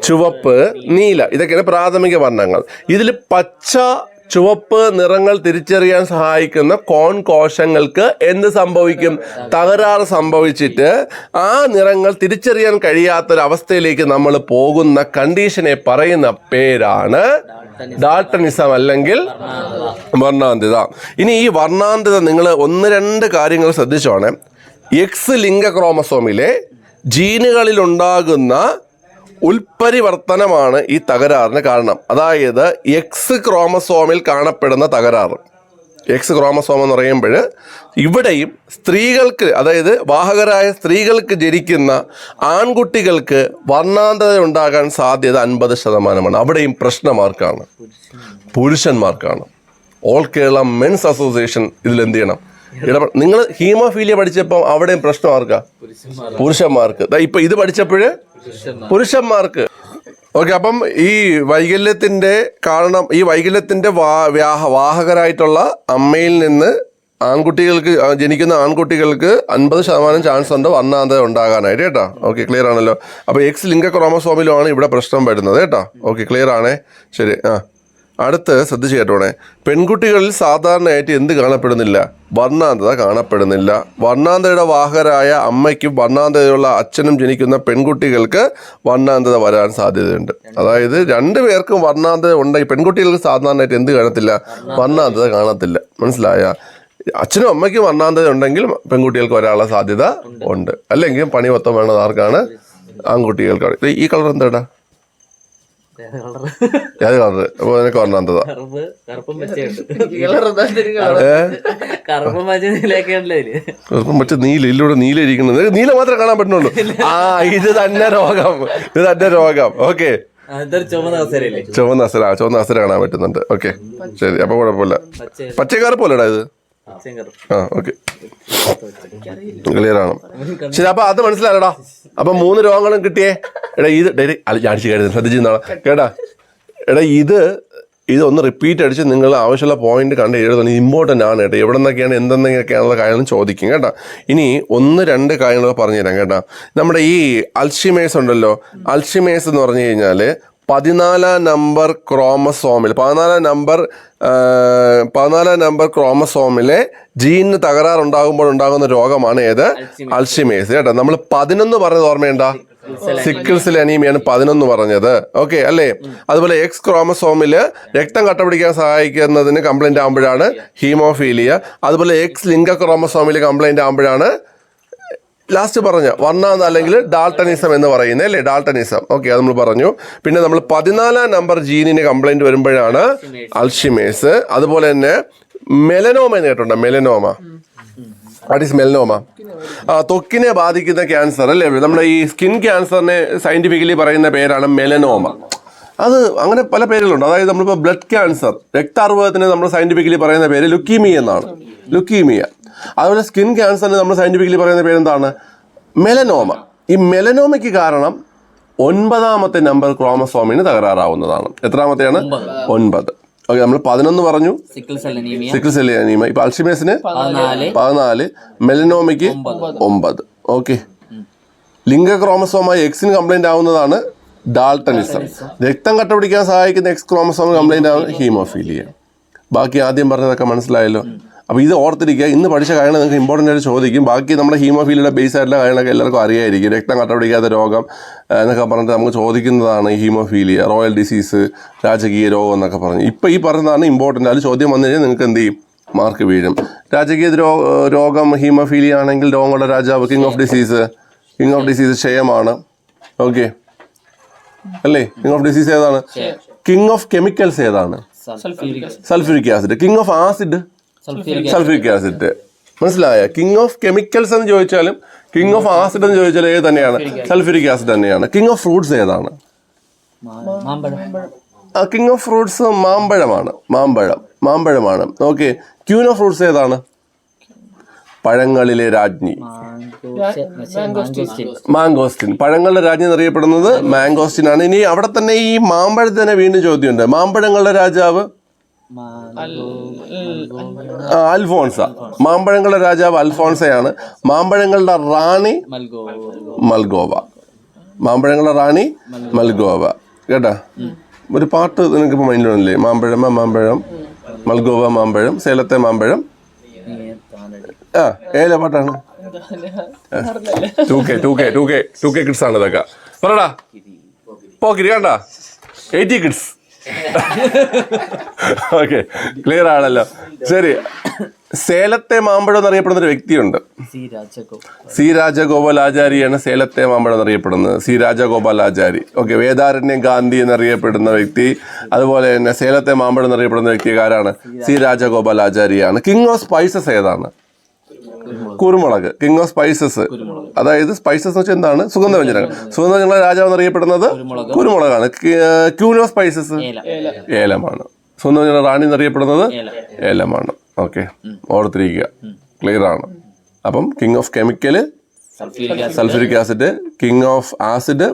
ചുവപ്പ് നീല ഇതൊക്കെയാണ് പ്രാഥമിക വർണങ്ങൾ. ഇതിൽ പച്ച ചുവപ്പ് നിറങ്ങൾ തിരിച്ചറിയാൻ സഹായിക്കുന്ന കോൺ കോശങ്ങൾക്ക് എന്ത് സംഭവിക്കും? തകരാറ് സംഭവിച്ചിട്ട് ആ നിറങ്ങൾ തിരിച്ചറിയാൻ കഴിയാത്തൊരവസ്ഥയിലേക്ക് നമ്മൾ പോകുന്ന കണ്ടീഷനെ പറയുന്ന പേരാണ് ഡാൾട്ടനിസം അല്ലെങ്കിൽ വർണാന്തിത. ഇനി ഈ വർണാന്തിത നിങ്ങൾ ഒന്ന് രണ്ട് കാര്യങ്ങൾ ശ്രദ്ധിച്ചോണേ. എക്സ് ലിംഗ ക്രോമസോമിലെ ജീനുകളിൽ ഉണ്ടാകുന്ന ഉൽപരിവർത്തനമാണ് ഈ തകരാറിന് കാരണം. അതായത് എക്സ് ക്രോമസോമിൽ കാണപ്പെടുന്ന തകരാറ്. എക്സ് ക്രോമസോം എന്ന് പറയുമ്പോൾ ഇവിടെയും സ്ത്രീകൾക്ക് അതായത് വാഹകരായ സ്ത്രീകൾക്ക് ജനിക്കുന്ന ആൺകുട്ടികൾക്ക് വർണാന്തത ഉണ്ടാകാൻ സാധ്യത അൻപത് ശതമാനമാണ്. അവിടെയും പ്രശ്നമാർക്കാണ്. പുരുഷന്മാർക്കാണ്. ഓൾ കേരള മെൻസ് അസോസിയേഷൻ ഇതിൽ എന്ത് ചെയ്യണം? ഇടപെട നിങ്ങൾ ഹീമോഫീലിയ പഠിച്ചപ്പോൾ അവിടെയും പ്രശ്നം ആർക്കാ പുരുഷന്മാർക്ക്. ഇപ്പൊ ഇത് പഠിച്ചപ്പോഴ് പുരുഷന്മാർക്ക്. ഓക്കെ അപ്പം ഈ വൈകല്യത്തിന്റെ കാരണം ഈ വൈകല്യത്തിന്റെ വാഹകരായിട്ടുള്ള അമ്മയിൽ നിന്ന് ആൺകുട്ടികൾക്ക് ജനിക്കുന്ന ആൺകുട്ടികൾക്ക് അൻപത് ശതമാനം ചാൻസ് ഉണ്ട് വർണാന്തത ഉണ്ടാകാനായിട്ട് കേട്ടോ? ഓക്കെ ക്ലിയർ ആണല്ലോ. അപ്പോൾ എക്സ് ലിംഗ ക്രോമസോമിലുമാണ് ഇവിടെ പ്രശ്നം വരുന്നത് കേട്ടോ? ഓക്കെ ക്ലിയർ ആണേ? ശരി ആ. അടുത്ത് ശ്രദ്ധിച്ച് കേട്ടോണേ പെൺകുട്ടികളിൽ സാധാരണയായിട്ട് എന്ത് കാണപ്പെടുന്നില്ല? വർണാന്തത കാണപ്പെടുന്നില്ല. വർണാന്തയുടെ വാഹകരായ അമ്മയ്ക്കും വർണാന്തതയുള്ള അച്ഛനും ജനിക്കുന്ന പെൺകുട്ടികൾക്ക് വർണാന്തത വരാൻ സാധ്യതയുണ്ട്. അതായത് രണ്ടു പേർക്കും വർണാന്തത ഉണ്ടെങ്കിൽ പെൺകുട്ടികൾക്ക് സാധാരണയായിട്ട് എന്ത് കാണത്തില്ല? വർണാന്തത കാണത്തില്ല. മനസ്സിലായ? അച്ഛനും അമ്മയ്ക്കും വർണാന്തത ഉണ്ടെങ്കിൽ പെൺകുട്ടികൾക്ക് വരാനുള്ള സാധ്യത ഉണ്ട്. അല്ലെങ്കിൽ പണി വേണത് ആർക്കാണ്? ആൺകുട്ടികൾക്കാണ് ഈ കളർ എന്താടാ? ഏ? കറുപ്പും അപ്പൊ നിനക്ക് ഒരെണ്ണം ഇതിൽ ചെറുപ്പം പച്ച നീല ഇതിലൂടെ നീല ഇരിക്കുന്നത്. നീല മാത്രമേ കാണാൻ പറ്റുന്നുള്ളൂ. ആ ഇത് തന്നെ രോഗം. ഇത് തന്നെ രോഗം. ഓക്കെ. ചുവന്ന അസര ചുവന്ന അസര കാണാൻ പറ്റുന്നുണ്ട്. ഓക്കെ. ശരി അപ്പൊ കുഴപ്പമില്ല. പച്ച പച്ചക്കാർ പോലെടാ ഇത്. ക്ലിയർ ആണ്? ശരി അപ്പൊ അത് മനസ്സിലായടാ അപ്പൊ മൂന്ന് രോഗങ്ങളും കിട്ടിയേ. എടാ ഇത് ഡേയ് അടിച്ചു കഴിഞ്ഞു ശ്രദ്ധിച്ചിരുന്നാ കേട്ടാ? എടാ ഇത് ഇത് ഒന്ന് റിപ്പീറ്റ് അടിച്ച് നിങ്ങൾ ആവശ്യമുള്ള പോയിന്റ് കണ്ട് എഴുതുന്നത് ഇമ്പോർട്ടന്റ് ആണ് കേട്ടോ. എവിടെ നിന്നൊക്കെയാണ് എന്തെന്നൊക്കെയാണുള്ള കാര്യങ്ങൾ ചോദിക്കും കേട്ടോ? ഇനി ഒന്ന് രണ്ട് കാര്യങ്ങളൊക്കെ പറഞ്ഞുതരാം കേട്ടോ. നമ്മുടെ ഈ അൽഷിമേഴ്സ് ഉണ്ടല്ലോ. അൽഷിമേഴ്സ് എന്ന് പറഞ്ഞു കഴിഞ്ഞാൽ പതിനാലാം നമ്പർ ക്രോമസോമിൽ പതിനാലാം നമ്പർ പതിനാലാം നമ്പർ ക്രോമസോമിലെ ജീനിന് തകരാറുണ്ടാകുമ്പോൾ ഉണ്ടാകുന്ന രോഗമാണ് ഏത്? അൽഷിമേഴ്സ്. കേട്ടോ നമ്മൾ പതിനൊന്ന് പറഞ്ഞത് ഓർമ്മയുണ്ടാ സിക്കിൾസിൽ അനീമിയാണ് പതിനൊന്ന് പറഞ്ഞത്. ഓക്കെ അല്ലേ? അതുപോലെ എക്സ് ക്രോമസോമിൽ രക്തം കട്ടപിടിക്കാൻ സഹായിക്കുന്നതിന് കംപ്ലൈന്റ് ആകുമ്പോഴാണ് ഹീമോഫീലിയ. അതുപോലെ എക്സ് ലിംഗ ക്രോമസോമിൽ കംപ്ലൈന്റ് ആകുമ്പോഴാണ് ലാസ്റ്റ് പറഞ്ഞ വർണാന്ത അല്ലെങ്കിൽ ഡാൾട്ടനിസം എന്ന് പറയുന്നത് അല്ലേ? ഡാൾട്ടനിസം ഓക്കെ അത് നമ്മൾ പറഞ്ഞു. പിന്നെ നമ്മൾ പതിനാലാം നമ്പർ ജീനിന് കംപ്ലൈന്റ് വരുമ്പോഴാണ് അൽഷിമേസ് അതുപോലെ തന്നെ മെലനോമ എന്ന് കേട്ടോ മെലനോമ. വാട്ട് ഈസ് മെലനോമ ആ ത്വക്കിനെ ബാധിക്കുന്ന ക്യാൻസർ അല്ലേ? നമ്മുടെ ഈ സ്കിൻ ക്യാൻസറിനെ സയന്റിഫിക്കലി പറയുന്ന പേരാണ് മെലനോമ അത് അങ്ങനെ പല പേരുകളുണ്ട്. അതായത് നമ്മളിപ്പോൾ ബ്ലഡ് ക്യാൻസർ രക്താർബുദത്തിന് നമ്മൾ സയന്റിഫിക്കലി പറയുന്ന പേര് ലുക്കീമിയ എന്നാണ്. ലുക്കീമിയ അതുപോലെ സ്കിൻ ക്യാൻസറിന് നമ്മൾ സയന്റിഫിക്കലി പറയുന്ന പേരെന്താണ്? മെലനോമ ഈ മെലനോമയ്ക്ക് കാരണം ഒൻപതാമത്തെ നമ്പർ ക്രോമസോമിന് തകരാറാവുന്നതാണ്. എത്രാമത്തെയാണ്? ഒൻപത്. ഓക്കെ നമ്മൾ പതിനൊന്ന് പറഞ്ഞു. സിക്കിൾ സെൽ അനീമ ഇപ്പൊ അൽഷിമേസിന് പതിനാല്. മെലനോമയ്ക്ക് ഒമ്പത്. ഓക്കെ ലിംഗ ക്രോമസോമായി എക്സിന് കംപ്ലൈന്റ് ആവുന്നതാണ് ഡാൾട്ടനിസം രക്തം കട്ടപിടിക്കാൻ സഹായിക്കുന്ന എക്സ് ക്രോമസോം കംപ്ലൈന്റ് ആവുന്നത് ഹീമോഫീലിയ ബാക്കി ആദ്യം പറഞ്ഞതൊക്കെ മനസ്സിലായല്ലോ. അപ്പോൾ ഇത് ഓർത്തിരിക്കുക ഇന്ന് പഠിച്ച കാര്യങ്ങൾ നിങ്ങൾക്ക് ഇമ്പോർട്ടന്റ് ആയിട്ട് ചോദിക്കും. ബാക്കി നമ്മുടെ ഹീമോഫീലിയുടെ ബേസ് ആയിട്ടുള്ള കാര്യങ്ങളൊക്കെ എല്ലാവർക്കും അറിയായിരിക്കും. രക്തം കട്ടപിടിക്കാത്ത രോഗം എന്നൊക്കെ പറഞ്ഞിട്ട് നമുക്ക് ചോദിക്കുന്നതാണ് ഈ ഹീമോഫീലിയ റോയൽ ഡിസീസ് രാജകീയ രോഗം എന്നൊക്കെ പറഞ്ഞു. ഇപ്പോൾ ഈ പറഞ്ഞതാണ് ഇമ്പോർട്ടന്റ് അത് ചോദ്യം വന്നു കഴിഞ്ഞാൽ നിങ്ങൾക്ക് എന്ത് ചെയ്യും? മാർക്ക് വീഴും. രാജകീയ രോഗം ഹീമോഫീലിയ ആണെങ്കിൽ രോഗങ്ങളുടെ രാജാവ് king of disease king of disease ക്ഷയമാണ്. Okay അല്ലേ? കിങ് ഓഫ് ഡിസീസ് ഏതാണ്? കിങ് ഓഫ് കെമിക്കൽസ് ഏതാണ്? Sulphuric sulphuric acid king of acid sulphuric sulphuric acid മനസ്സിലായ? കിങ് ഓഫ് കെമിക്കൽസ് എന്ന് ചോദിച്ചാലും കിങ് ഓഫ് ആസിഡ് എന്ന് ചോദിച്ചാൽ ഏത് തന്നെയാണ്? സൾഫ്യൂരിക് ആസിഡ് തന്നെയാണ്. കിങ് ഓഫ് ഫ്രൂട്ട്സ് ഏതാണ്? മാമ്പഴം. കിങ് ഓഫ് ഫ്രൂട്ട്സ് മാമ്പഴമാണ്. മാമ്പഴം. മാമ്പഴമാണ്. ഓക്കെ ക്യൂൻ ഓഫ് ഫ്രൂട്ട്സ് ഏതാണ്? പഴങ്ങളിലെ രാജ്ഞി. മാംഗോസ്റ്റിൻ മാംഗോസ്റ്റിൻ പഴങ്ങളുടെ രാജ്ഞി എന്നറിയപ്പെടുന്നത് മാംഗോസ്റ്റിൻ ആണ്. ഇനി അവിടെ തന്നെ ഈ മാമ്പഴത്തിന് വീണ്ടും ചോദ്യമുണ്ട്. മാമ്പഴങ്ങളുടെ രാജാവ് അൽഫോൺസ. മാമ്പഴങ്ങളുടെ രാജാവ് അൽഫോൺസയാണ്. മാമ്പഴങ്ങളുടെ റാണി മൽഗോ മൽഗോവ. മാമ്പഴങ്ങളുടെ റാണി മൽഗോവ. കേട്ടാ? ഒരു പാട്ട് നിനക്ക് ഇപ്പോൾ മൈൻഡിലുണ്ടല്ലേ മാമ്പഴമ മാമ്പഴം മൽഗോവ മാമ്പഴം സേലത്തെ മാമ്പഴം. ആ ഏല പാട്ടാണ്? Two K two K two K two K kids ആണ് ഇതൊക്കെ. പറടാ. പോക്കിരി കണ്ട? Eighty kids. ഓക്കെ ക്ലിയർ ആണല്ലോ. ശരി. സേലത്തെ മാമ്പഴം എന്നറിയപ്പെടുന്ന ഒരു വ്യക്തിയുണ്ട്. സി രാജഗോ സി രാജഗോപാലാചാരിയാണ് സേലത്തെ മാമ്പഴം എന്നറിയപ്പെടുന്നത്. സി രാജഗോപാലാചാരി. ഓക്കെ വേദാരണ്യം ഗാന്ധി എന്നറിയപ്പെടുന്ന വ്യക്തി അതുപോലെ തന്നെ സേലത്തെ മാമ്പഴം എന്നറിയപ്പെടുന്ന വ്യക്തി ആരാണ്? സി രാജഗോപാലാചാരിയാണ്. കിങ് ഓഫ് സ്പൈസസ് ഏതാണ്? കുരുമുളക്. കിങ് ഓഫ് സ്പൈസസ് അതായത് സ്പൈസസ് എന്ന് വെച്ചാൽ എന്താണ്? സുഗന്ധവ്യഞ്ജനങ്ങൾ. സുഗന്ധവ്യഞ്ജനങ്ങളുടെ രാജാവ് എന്നറിയപ്പെടുന്നത് കുരുമുളകാണ്. ക്യൂൻ ഓഫ് സ്പൈസസ് ഏലം. ഏലമാണ്. സുഗന്ധവ്യഞ്ജന റാണി എന്നറിയപ്പെടുന്നത് ഏലം. ഏലമാണ്. ഓക്കെ. ഓർത്തിരിക്കുക. ക്ലിയർ ആണ്. അപ്പം king of chemical sulphuric acid king of acid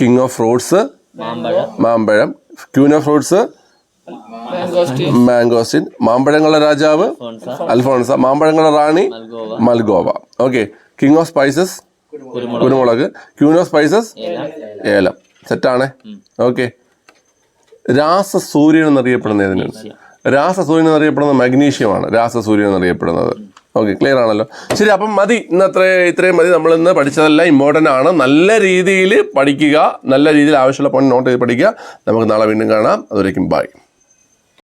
king of fruits മാമ്പഴം. മാമ്പഴം. ക്യൂൻ ഓഫ് ഫ്രൂട്ട്സ് മാംഗോസ്റ്റീൻ മാമ്പഴങ്ങളുടെ രാജാവ് ഫോൺസ അൽഫോൺസ മാമ്പഴങ്ങളുടെ റാണി Malgova. Malgova. Okay king of spices കുരുമുളക്. ക്യൂൻ ഓഫ് സ്പൈസസ് ഏലം. ഏലം. സെറ്റാണേ ഓക്കെ. രാസസൂര്യൻ എന്നറിയപ്പെടുന്ന ഏതിനാണ് രാസസൂര്യൻ എന്നറിയപ്പെടുന്നത് മഗ്നീഷ്യമാണ്. രാസസൂര്യൻ എന്നറിയപ്പെടുന്നത്. ഓക്കെ ക്ലിയർ ആണല്ലോ. ശരി അപ്പം മതി. ഇന്ന് അത്ര ഇത്രയും മതി. നമ്മൾ ഇന്ന് പഠിച്ചതെല്ലാം ഇമ്പോർട്ടന്റ് ആണ്. നല്ല രീതിയിൽ പഠിക്കുക. നല്ല രീതിയിൽ ആവശ്യമുള്ള പോയിന്റ് നോട്ട് ചെയ്ത് പഠിക്കുക. നമുക്ക് നാളെ വീണ്ടും കാണാം. അതുവരേക്കും ബൈ